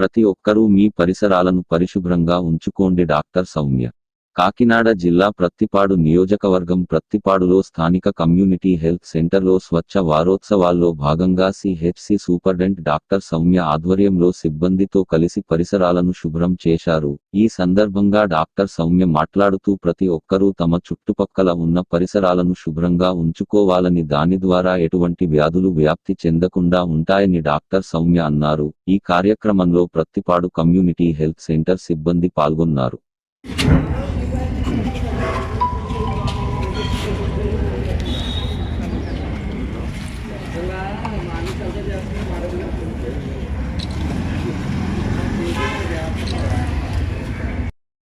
ప్రతి ఒక్కరూ మీ పరిసరాలను పరిశుభ్రంగా ఉంచుకోండి డాక్టర్ సౌమ్య. కాకినాడ జిల్లా ప్రత్తిపాడు నియోజకవర్గం ప్రత్తిపాడులో స్థానిక కమ్యూనిటీ హెల్త్ సెంటర్లో స్వచ్ఛ వారోత్సవాల్లో భాగంగా సిహెచ్సి సూపర్డెంట్ డాక్టర్ సౌమ్య ఆధ్వర్యంలో సిబ్బందితో కలిసి పరిసరాలను శుభ్రం చేశారు. ఈ సందర్భంగా డాక్టర్ సౌమ్య మాట్లాడుతూ ప్రతి ఒక్కరూ తమ చుట్టుపక్కల ఉన్న పరిసరాలను శుభ్రంగా ఉంచుకోవాలని దాని ద్వారా ఎటువంటి వ్యాధులు వ్యాప్తి చెందకుండా ఉంటాయని డాక్టర్ సౌమ్య అన్నారు. ఈ కార్యక్రమంలో ప్రత్తిపాడు కమ్యూనిటీ హెల్త్ సెంటర్ సిబ్బంది పాల్గొన్నారు.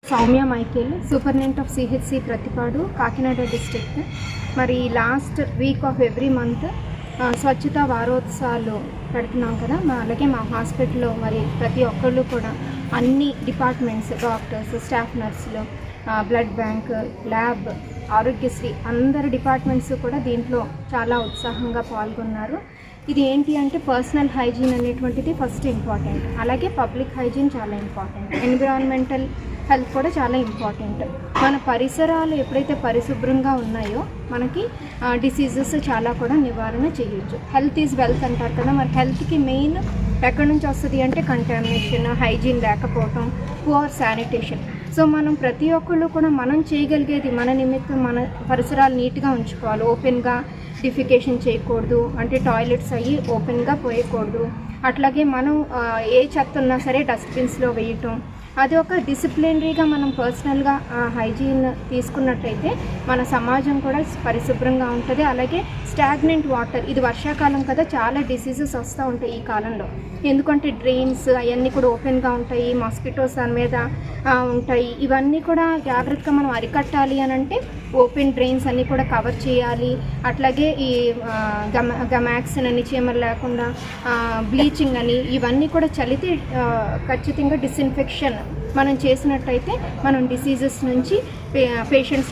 Soumya Michael superintendent of CHC Prathipadu Kakinada district మరి last week of every month స్వచ్ఛత వారోత్సవాలు పెడుతున్నాం కదా మా అలాగే మా హాస్పిటల్లో మరి ప్రతి ఒక్కళ్ళు కూడా అన్ని డిపార్ట్మెంట్స్ డాక్టర్స్ స్టాఫ్ నర్సులు బ్లడ్ బ్యాంక్ ల్యాబ్ ఆరోగ్యశ్రీ అందరు డిపార్ట్మెంట్స్ కూడా దీంట్లో చాలా ఉత్సాహంగా పాల్గొన్నారు. ఇది ఏంటి అంటే పర్సనల్ హైజీన్ అనేటువంటిది ఫస్ట్ ఇంపార్టెంట్ అలాగే పబ్లిక్ హైజీన్ చాలా ఇంపార్టెంట్ ఎన్విరాన్మెంటల్ హెల్త్ కూడా చాలా ఇంపార్టెంట్ మన పరిసరాలు ఎప్పుడైతే పరిశుభ్రంగా ఉన్నాయో మనకి డిసీజెస్ చాలా కూడా నివారణ చేయొచ్చు. హెల్త్ ఈజ్ వెల్త్ అంటారు కదా మరి హెల్త్కి మెయిన్ ఎక్కడి నుంచి వస్తుంది అంటే కంటామినేషన్ హైజీన్ లేకపోవటం పువర్ శానిటేషన్ సో మనం ప్రతి ఒక్కళ్ళు కూడా మనం చేయగలిగేది మన నిమిత్తం మన పరిసరాలు నీట్గా ఉంచుకోవాలి. ఓపెన్గా డిఫికేషన్ చేయకూడదు. అంటే టాయిలెట్స్ అయ్యి ఓపెన్గా పోయకూడదు. అట్లాగే మనం ఏ చెత్త ఉన్నా సరే డస్ట్బిన్స్లో వేయటం. అది ఒక డిసిప్లినరీగా మనం పర్సనల్గా హైజీన్ తీసుకున్నట్టయితే మన సమాజం కూడా పరిశుభ్రంగా ఉంటుంది. అలాగే స్టాగ్నెంట్ వాటర్ ఇది వర్షాకాలం కదా చాలా డిసీజెస్ వస్తూ ఉంటాయి ఈ కాలంలో. ఎందుకంటే డ్రైన్స్ అవన్నీ కూడా ఓపెన్గా ఉంటాయి మాస్కిటోస్ దాని మీద ఉంటాయి. ఇవన్నీ కూడా జాగ్రత్తగా మనం అరికట్టాలి అని అంటే ఓపెన్ డ్రైన్స్ అన్నీ కూడా కవర్ చేయాలి. అట్లాగే ఈ గమ గమాక్సిన్ అని చీమలు లేకుండా బ్లీచింగ్ అని ఇవన్నీ కూడా చలితే ఖచ్చితంగా డిస్ఇన్ఫెక్షన్ మనం చేసినట్టయితే మనం డిసీజెస్ నుంచి పే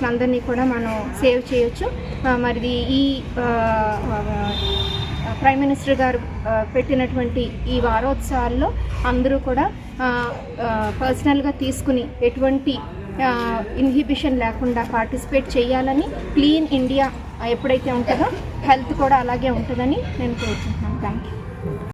అందరినీ కూడా మనం సేవ్ చేయొచ్చు. మరి ఈ ప్రైమ్ మినిస్టర్ గారు పెట్టినటువంటి ఈ వారోత్సవాల్లో అందరూ కూడా పర్సనల్గా తీసుకుని ఎటువంటి ఇన్హిబిషన్ లేకుండా పార్టిసిపేట్ చేయాలని క్లీన్ ఇండియా ఎప్పుడైతే ఉంటుందో హెల్త్ కూడా అలాగే ఉంటుందని నేను కోరుకుంటున్నాను. Thank you